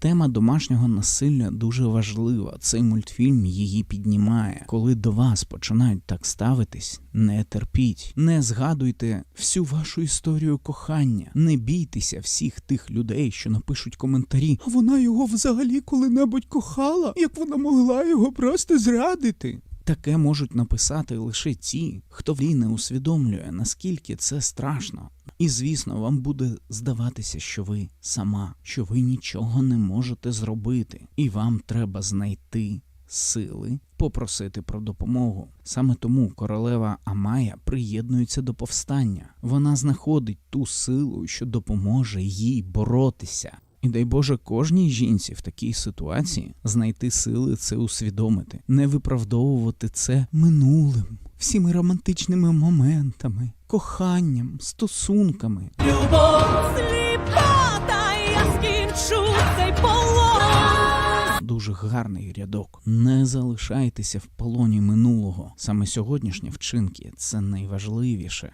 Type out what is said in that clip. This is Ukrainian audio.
Тема домашнього насилля дуже важлива. Цей мультфільм її піднімає. Коли до вас починають так ставитись, не терпіть, не згадуйте всю вашу історію кохання, не бійтеся всіх тих людей, що напишуть коментарі. А вона його взагалі коли-небудь кохала, як вона могла його просто зрадити. Таке можуть написати лише ті, хто влі не усвідомлює, наскільки це страшно. І звісно, вам буде здаватися, що ви сама, що ви нічого не можете зробити, і вам треба знайти сили попросити про допомогу. Саме тому королева Амая приєднується до повстання. Вона знаходить ту силу, що допоможе їй боротися. І дай Боже кожній жінці в такій ситуації знайти сили це усвідомити, не виправдовувати це минулим, всіми романтичними моментами, коханням, стосунками. Любов сліпа, та я скінчу цей полон. Дуже гарний рядок. Не залишайтеся в полоні минулого. Саме сьогоднішні вчинки це найважливіше.